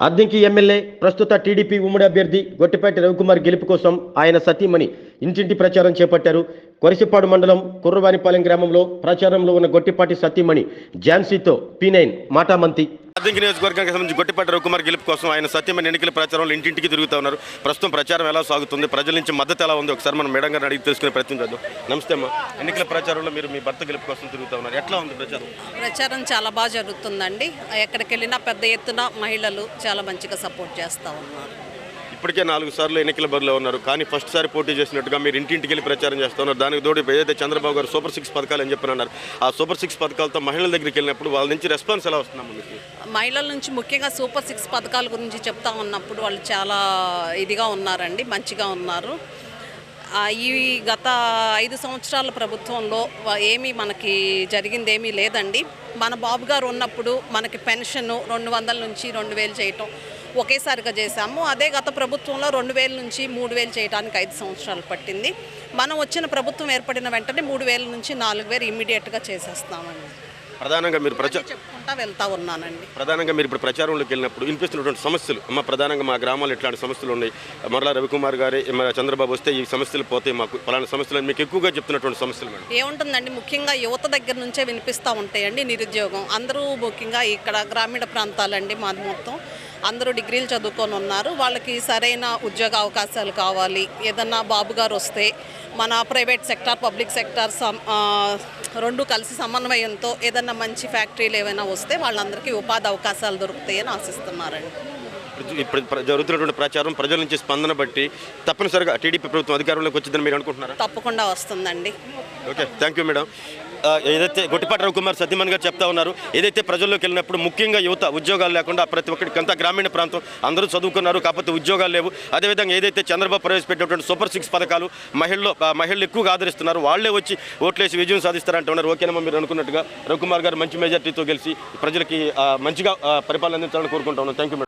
Addanki MLA ప్రస్తుత TDP ఉమ్మడి అభ్యర్థి గొట్టిపేట రవికుమార్ గెలుపు కోసం ఆయన సతీమణి ఇంటింటి ప్రచారం చేపట్టారు. కొరిసిపాడు మండలం కుర్రవానిపాలెం గ్రామంలో ప్రచారంలో ఉన్న గొట్టిపాటి సతీమణి ఝాన్సీతో పీ నైన్ మాటామంతి. అద్దంకి నియోజకవర్గానికి సంబంధించి గొట్టిపట్టి రవికుమార్ గెలుపు కోసం ఆయన సత్యమని ఎన్నికల ప్రచారంలో ఇంటింటికి తిరుగుతూ ఉన్నారు. ప్రస్తుతం ప్రచారం ఎలా సాగుతుంది? ప్రజల నుంచి మద్దతు ఎలా ఉంది? ఒకసారి మనం మేడం గారిని అడిగి తెలుసుకునే ప్రయత్నం చేద్దాం. నమస్తే అమ్మా. ఎన్నికల ప్రచారంలో మీరు మీ భర్త గెలుపు కోసం తిరుగుతూ ఉన్నారు. ఎట్లా ఉంది ప్రచారం? ప్రచారం చాలా బాగా జరుగుతుందండి. ఎక్కడికి వెళ్ళినా పెద్ద ఎత్తున మహిళలు చాలా మంచిగా సపోర్ట్ చేస్తూ ఉన్నారు. ఇప్పటికే నాలుగు సార్లు ఎన్నికల బరిలో ఉన్నారు. కానీ ఫస్ట్ సారి పోటీ చేసినట్టుగా మీరు ఇంటింటికి వెళ్ళి ప్రచారం చేస్తున్నారు. దానికి తోడు ఏదైతే చంద్రబాబు గారు సూపర్ సిక్స్ పథకాలు అని చెప్పి అన్నారు ఆ సూపర్ సిక్స్ పథకాలతో మహిళల దగ్గరికి వెళ్ళినప్పుడు వాళ్ళ నుంచి రెస్పాన్స్ ఎలా వస్తుందా మీకు మహిళల నుంచి ముఖ్యంగా సూపర్ సిక్స్ పథకాల గురించి చెప్తా ఉన్నప్పుడు వాళ్ళు చాలా ఇదిగా ఉన్నారండి మంచిగా ఉన్నారు. ఈ గత ఐదు సంవత్సరాల ప్రభుత్వంలో ఏమీ మనకి జరిగింది ఏమీ లేదండి. మన బాబు గారు ఉన్నప్పుడు మనకి పెన్షన్ రెండు వందల నుంచి రెండు వేలు చేయటం ఒకేసారిగా చేశాము. అదే గత ప్రభుత్వంలో రెండు వేల నుంచి మూడు వేలు చేయడానికి ఐదు సంవత్సరాలు పట్టింది. మనం వచ్చిన ప్రభుత్వం ఏర్పడిన వెంటనే మూడు వేల నుంచి నాలుగు వేలు ఇమ్మీడియట్గా చేసేస్తామండి ప్రధానంగా మీరు ప్రచారం చెప్పుకుంటా వెళ్తా ఉన్నానండి. ప్రధానంగా మీరు ఇప్పుడు ప్రచారంలోకి వెళ్ళినప్పుడు వినిపిస్తున్నటువంటి సమస్యలు అమ్మ ప్రధానంగా మా గ్రామాల్లో ఇట్లాంటి సమస్యలు ఉన్నాయి. మరలా రవికుమార్ గారి చంద్రబాబు వస్తే ఈ సమస్యలు పోతాయి మాకు పలానా సమస్యలు మీకు ఎక్కువగా చెప్తున్నటువంటి సమస్యలు మేడం. ఏముంటుందండి? ముఖ్యంగా యువత దగ్గర నుంచే వినిపిస్తూ ఉంటాయండి నిరుద్యోగం. అందరూ ముఖ్యంగా ఇక్కడ గ్రామీణ ప్రాంతాలండి మాది మొత్తం. అందరూ డిగ్రీలు చదువుకొని ఉన్నారు. వాళ్ళకి సరైన ఉద్యోగ అవకాశాలు కావాలి. ఏదన్నా బాబు గారు వస్తే మన ప్రైవేట్ సెక్టార్ పబ్లిక్ సెక్టార్ రెండు కలిసి సమన్వయంతో ఏదన్నా మంచి ఫ్యాక్టరీలు ఏమైనా వస్తే వాళ్ళందరికీ ఉపాధి అవకాశాలు దొరుకుతాయని ఆశిస్తున్నారండి. ఇప్పుడు- జరుగుతున్నటువంటి ప్రచారం ప్రజల నుంచి స్పందన బట్టి తప్పనిసరిగా టీడీపీ ప్రభుత్వం అధికారంలోకి వచ్చిందని మీరు అనుకుంటున్నారా? తప్పకుండా వస్తుందండి. Okay thank you madam. ఏదైతే గొట్టిపాటి రవికుమార్ సత్యమన్ గారు చెప్తా ఉన్నారు ఏదైతే ప్రజల్లోకి వెళ్ళినప్పుడు ముఖ్యంగా యువత ఉద్యోగాలు లేకుండా ప్రతి ఒక్కరికి అంతా గ్రామీణ ప్రాంతం అందరూ చదువుకున్నారు కాకపోతే ఉద్యోగాలు లేవు. అదేవిధంగా ఏదైతే చంద్రబాబు ప్రవేశపెట్టినటువంటి సూపర్ సిక్స్ పథకాలు మహిళలు ఆ, మహిళలు ఎక్కువగా ఆదరిస్తున్నారు వాళ్ళే వచ్చి ఓట్లేసి విజయం సాధిస్తారంటున్నారు ఓకేనమ్మా మీరు అనుకున్నట్టుగా రవికుమార్ గారు మంచి మెజార్టీతో గెలిచి ప్రజలకి మంచిగా పరిపాలన అందించాలని కోరుకుంటా ఉన్నాను థ్యాంక్ యూ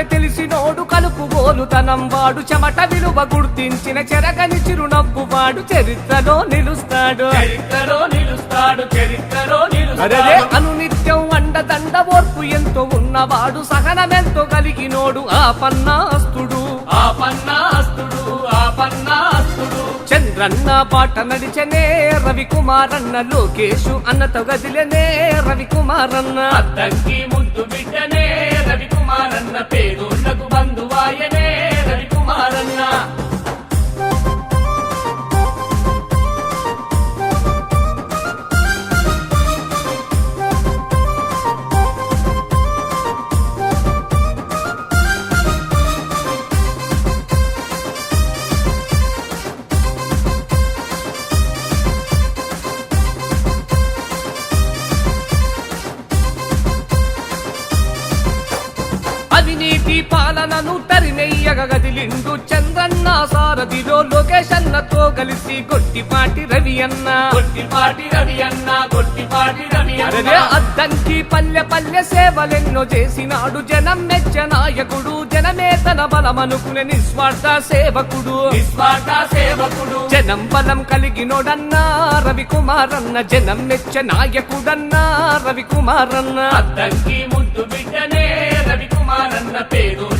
కష్టమంటే తెలిసినోడు కలుపుగోలుతనం వాడు. చెమట విలువ గుర్తించిన చెరగని చిరునవ్వు వాడు. చరిత్రలో నిలుస్తాడు. చరిత్రలో నిలుస్తాడు. చరిత్రలో నిలుస్తాడు. అనునిత్యం అండదండ ఓర్పు ఎంతో ఉన్నవాడు. సహనమెంతో కలిగినోడు ఆ పన్నాస్తుడు. ఆ పన్నాస్తుడు ఆ పన్నాస్తుడు. చంద్రన్న పాట నడిచనే రవికుమారన్న లోకేషు అన్నతో గదిలనే రవికుమారన్న. అద్దంకి పాలనను తరిమెయ్యగ గదిలిండు చంద్రన్న సారథిలో లోకేష్ అన్నతో కలిసి గొట్టిపాటి రవి అన్న. గొట్టిపాటి రవి అన్న గొట్టిపాటి రవి అదే అద్దంకి పల్లె పల్లె సేవలెన్నో చేసినాడు జనం మెచ్చ నాయకుడు జనమే తన బలమనుకునే నిస్వార్థ సేవకుడు. నిస్వార్థ సేవకుడు. జనం బలం కలిగినోడన్నా రవికుమారన్న జనం మెచ్చ నాయకుడన్నా రవికుమారన్న. అద్దంకి ముద్దు బిడ్డనే రవికుమారన్న పేదోళ్ళకు బంధువాయనే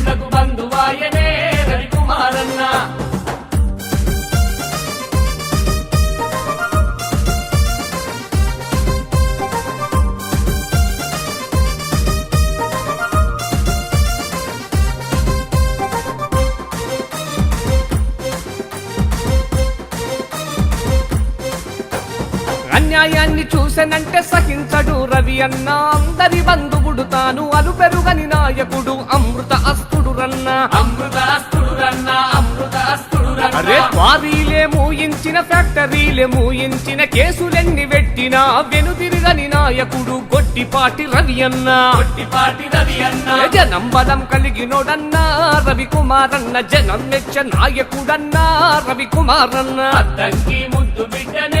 అన్యాయాన్ని చూసెనంటే సహించడు రవి అన్న. అందరి బంధువుడు తాను అలు పెరుగని నాయకుడు అమృత అస్తుడు రన్న. అమృత అస్తుడు రన్న అమృత అస్తుడు అరే క్వారీలే మూయించిన ఫ్యాక్టరీలే మూయించిన కేసులెన్ని పెట్టినా వెనుదిరగని నాయకుడు గొట్టిపాటి రవి అన్న. గొట్టిపాటి రవి అన్న. జనం బలం కలిగినోడన్నా రవి కుమార్ అన్న జనం మెచ్చ నాయకుడన్నా రవి కుమార్ అన్న అద్దంకి ముద్దు బిడ్డనే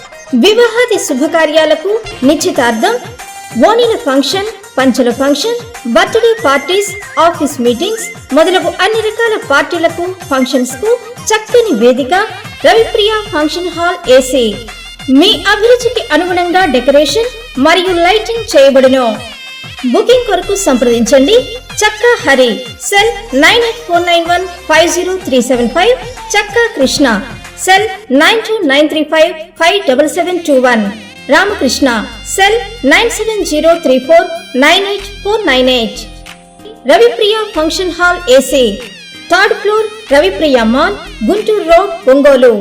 వివాహాది శుభకార్యాలకు నిశ్చితార్థం ఓణిల function పంచల function birthday parties office meetings మొదలగు అన్ని రకాల పార్టీలకు ఫంక్షన్స్కు చక్కని వేదిక రవిప్రియ ఫంక్షన్ హాల్ ఏసీ. మీ అభిరుచికి అనుగుణంగా డెకరేషన్ మరియు లైటింగ్ చేయబడును. బుకింగ్ కొరకు సంప్రదించండి. Chakka Hari cell nine eight four nine one five zero three seven five Chakka Krishna. Cell nine two nine three five five double seven two one. Ramakrishna cell nine seven zero three four nine eight four nine eight. Ravipriya function hall AC. Third floor Ravipriya mall Guntur road Ongole.